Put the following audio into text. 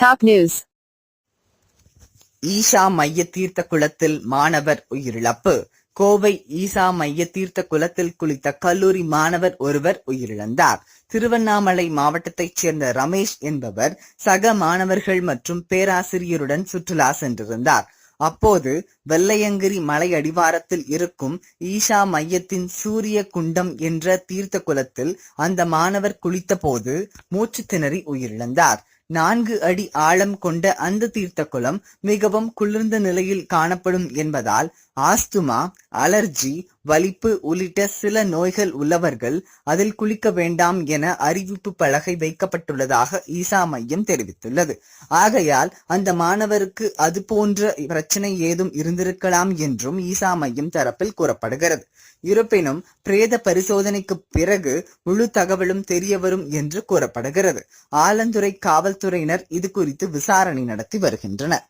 Top news Isha மைய தீர்த்த குளத்தில் மாணவர் உயிரிழப்பு. கோவை ஈசா மைய தீர்த்த குளத்தில் குளித்த கல்லூரி மாணவர் ஒருவர் உயிரிழந்தார். திருவண்ணாமலை மாவட்டத்தைச் சேர்ந்த ரமேஷ் என்பவர் சக மாணவர்கள் மற்றும் பேராசிரியருடன் சுற்றுலா சென்றிருந்தார். அப்போது வெள்ளையங்கிரி மலை அடிவாரத்தில் இருக்கும் ஈஷா மையத்தின் சூரிய குண்டம் என்ற தீர்த்த குலத்தில் அந்த மாணவர் குளித்தபோது மூச்சு திணறி உயிரிழந்தார். நான்கு அடி ஆழம் கொண்ட அந்த தீர்த்த குளம் மிகவும் குளிர்ந்த நிலையில் காணப்படும் என்பதால் ஆஸ்துமா அலர்ஜி வலிப்பு உள்ளிட்ட சில நோய்கள் உள்ளவர்கள் அதில் குளிக்க வேண்டாம் என அறிவிப்பு பலகை வைக்கப்பட்டுள்ளதாக ஈசா மையம் தெரிவித்துள்ளது. ஆகையால் அந்த மாணவருக்கு அது போன்ற பிரச்சனை ஏதும் இருந்திருக்கலாம் என்றும் ஈசா மையம் தரப்பில் கூறப்படுகிறது. இருப்பினும் பிரேத பரிசோதனைக்கு பிறகு முழு தகவலும் தெரியவரும் என்று கூறப்படுகிறது. ஆலந்துறை காவல்துறையினர் இது குறித்து விசாரணை நடத்தி வருகின்றனர்.